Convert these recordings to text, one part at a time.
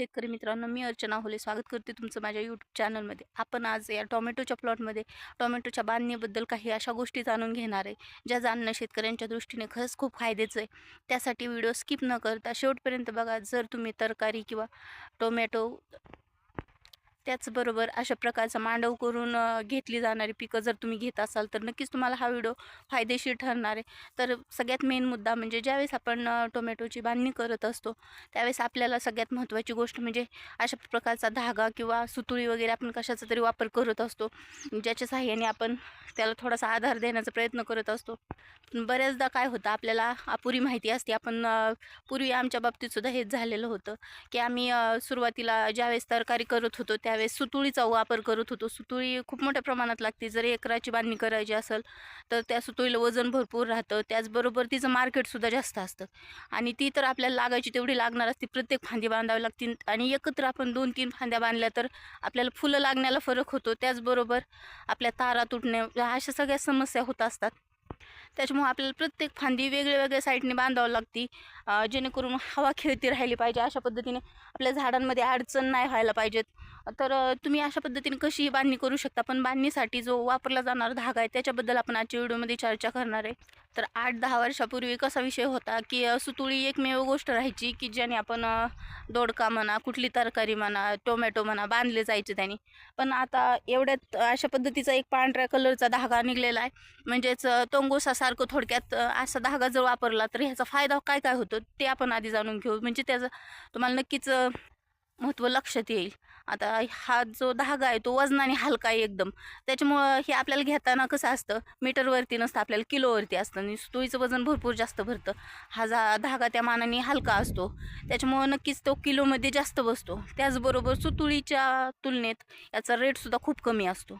शेतकरी मित्रांनो मी अर्चना होले स्वागत करते तुमचं माझ्या यूट्यूब चॅनलमध्ये आपण आज या टोमॅटोच्या प्लॉटमध्ये टोमॅटोच्या बांधणीबद्दल काही अशा गोष्टी जाणून घेणार आहे ज्या जाणणं शेतकऱ्यांच्या दृष्टीने खरंच खूप फायद्याचं आहे. त्यासाठी व्हिडिओ स्किप न करता शेवटपर्यंत बघा जर तुम्ही तरकारी किंवा टोमॅटो त्याचबरोबर अशा प्रकारचा मांडव करून घेतली जाणारी पिकं जर तुम्ही घेत असाल तर नक्कीच तुम्हाला हा व्हिडिओ फायदेशीर ठरणार आहे. तर सगळ्यात मेन मुद्दा म्हणजे ज्यावेळेस आपण टोमॅटोची बांधणी करत असतो त्यावेळेस आपल्याला सगळ्यात महत्त्वाची गोष्ट म्हणजे अशा प्रकारचा धागा किंवा सुतुळी वगैरे आपण कशाचा तरी वापर करत असतो ज्याच्या सहाय्याने आपण त्याला थोडासा आधार देण्याचा प्रयत्न करत असतो. बऱ्याचदा काय होतं आपल्याला अपुरी माहिती असते. आपण पूर्वी आमच्या बाबतीतसुद्धा हेच झालेलं होतं की आम्ही सुरुवातीला ज्यावेळेस तरकारी करत होतो त्या त्यावेळेस सुतुळीचा वापर करत होतो. सुतुळी खूप मोठ्या प्रमाणात लागते. जर एकराची बांधणी करायची असेल तर त्या सुतुळीला वजन भरपूर राहतं. त्याचबरोबर तिचं मार्केटसुद्धा जास्त असतं. आणि ती तर आपल्याला लागायची तेवढी लागणार असते प्रत्येक फांदी बांधावी लागतील आणि एकत्र आपण दोन तीन फांद्या बांधल्या तर आपल्याला फुलं लागण्याला फरक होतो. त्याचबरोबर आपल्या तारा तुटणे अशा सगळ्या समस्या होत असतात. त्याच्यामुळे आपल्याला प्रत्येक फांदी वेगळ्या वेगळ्या साईडने बांधावं लागती. जेणेकरून हवा खेळती राहिली पाहिजे. अशा पद्धतीने आपल्या झाडांमध्ये अडचण नाही व्हायला पाहिजेत. तर तुम्ही अशा पद्धतीने कशीही बांधणी करू शकता? पण बांधणीसाठी जो वापरला जाणारा धागा आहे त्याच्याबद्दल आपण आजच्या व्हिडिओमध्ये चर्चा करणार आहे. तर आठ दहा वर्षापूर्वी कसा विषय होता की सुतुळी एकमेव गोष्ट राहायची की ज्याने आपण दोडका म्हणा कुठली तरकारी म्हणा टोमॅटो म्हणा बांधले जायचे त्याने. पण आता एवढ्यात अशा पद्धतीचा एक पांढऱ्या कलरचा धागा निघलेला आहे. म्हणजेच तोंगोसासारखं थोडक्यात असा धागा जर वापरला तर ह्याचा फायदा काय काय होतो ते आपण आधी जाणून घेऊ. म्हणजे त्याचं तुम्हाला नक्कीच महत्त्व लक्षात येईल. आता हा जो धागा आहे तो वजनाने हलका आहे एकदम. त्याच्यामुळं हे आपल्याला घेताना कसं असतं मीटरवरती नसतं आपल्याला किलोवरती असतं आणि सुईचं वजन भरपूर जास्त भरतं. हा जा धागा त्या मानाने हलका असतो. त्याच्यामुळं नक्कीच तो किलोमध्ये जास्त बसतो. त्याचबरोबर सुतुळीच्या तुलनेत याचा रेटसुद्धा खूप कमी असतो.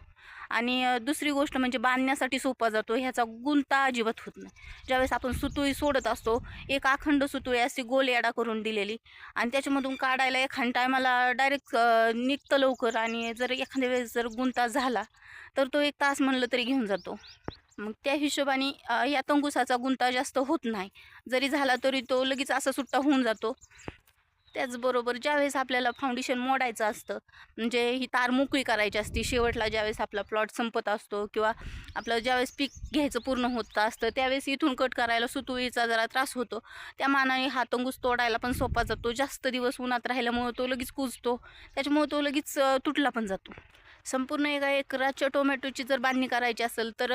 आणि दुसरी गोष्ट म्हणजे बांधण्यासाठी सोपा जातो ह्याचा गुंता अजिबात होत नाही. ज्यावेळेस आपण सुतुळी सोडत असतो एक अखंड सुतुळी अशी गोल याडा करून दिलेली आणि त्याच्यामधून काढायला एखाद्या टायमाला डायरेक्ट निघतं लवकर आणि जर एखाद्या वेळेस जर गुंता झाला तर तो एक तास म्हणलं तरी घेऊन जातो. मग त्या हिशोबाने या तंगुसाचा गुंता जास्त होत नाही. जरी झाला तरी तो लगेच असा सुट्टा होऊन जातो. त्याचबरोबर ज्यावेळेस आपल्याला फाउंडेशन मोडायचं असतं म्हणजे ही तार मोकळी करायची असते शेवटला ज्यावेळेस आपला प्लॉट संपत असतो किंवा आपलं ज्यावेळेस पीक घ्यायचं पूर्ण होत असतं त्यावेळेस इथून कट करायला सुतुळीचा जरा त्रास होतो. त्या मानाने हा तंगूस तोडायला पण सोपा जातो. जास्त दिवस उन्हात राहिल्यामुळं तो लगेच कुजतो. त्याच्यामुळं तो लगेच तुटला पण जातो. संपूर्ण एका एकराच्या टोमॅटोची जर बांधणी करायची असेल तर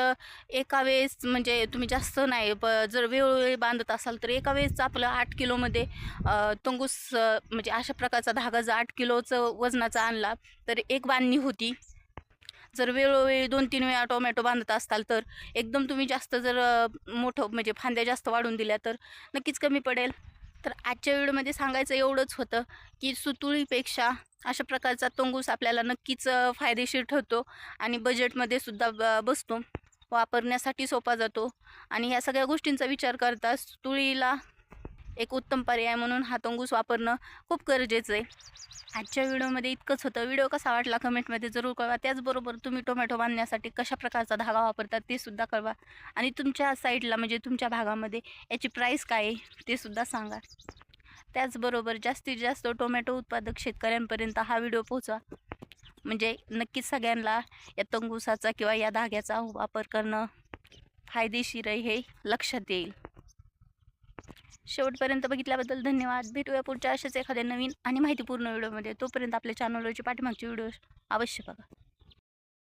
एका वेळेस म्हणजे तुम्ही जास्त नाही प जर वेळोवेळी बांधत असाल तर एका वेळेस आपलं आठ किलोमध्ये अ, तंगूस म्हणजे अशा प्रकारचा धागा जर आठ किलोचं वजनाचा आणला तर एक बांधणी होती. जर वेळोवेळी दोन तीन वेळा टोमॅटो बांधत असाल तर एकदम तुम्ही जास्त जर मोठं म्हणजे फांद्या जास्त वाढून दिल्या तर नक्कीच कमी पडेल. तर आजच्या व्हिडिओमध्ये सांगायचं एवढंच होतं की सुतुळीपेक्षा अशा प्रकारचा तोंगूस आपल्याला नक्कीच फायदेशीर ठरतो आणि बजेटमध्ये सुद्धा ब बसतो. वापरण्यासाठी सोपा जातो. आणि ह्या सगळ्या गोष्टींचा विचार करता तुळीला एक उत्तम पर्याय म्हणून हा तोंगूस वापरणं खूप गरजेचं आहे. आजच्या व्हिडिओमध्ये इतकंच होतं. व्हिडिओ कसा वाटला कमेंटमध्ये जरूर कळवा. त्याचबरोबर तुम्ही टोमॅटो बांधण्यासाठी कशा प्रकारचा धागा वापरतात ते सुद्धा कळवा. आणि तुमच्या साईडला म्हणजे तुमच्या भागामध्ये याची प्राईस काय आहे ते सुद्धा सांगा. त्याचबरोबर जास्तीत जास्त टोमॅटो उत्पादक शेतकऱ्यांपर्यंत हा व्हिडिओ पोहोचवा. म्हणजे नक्कीच सगळ्यांना या तंगुसाचा किंवा या धाग्याचा वापर करणं फायदेशीर आहे हे लक्षात येईल. शेवटपर्यंत बघितल्याबद्दल धन्यवाद. भेटूया पुढच्या अशाच एखाद्या नवीन आणि माहितीपूर्ण व्हिडिओमध्ये. तोपर्यंत आपल्या चॅनलवरची पाठीमागची व्हिडिओ अवश्य बघा.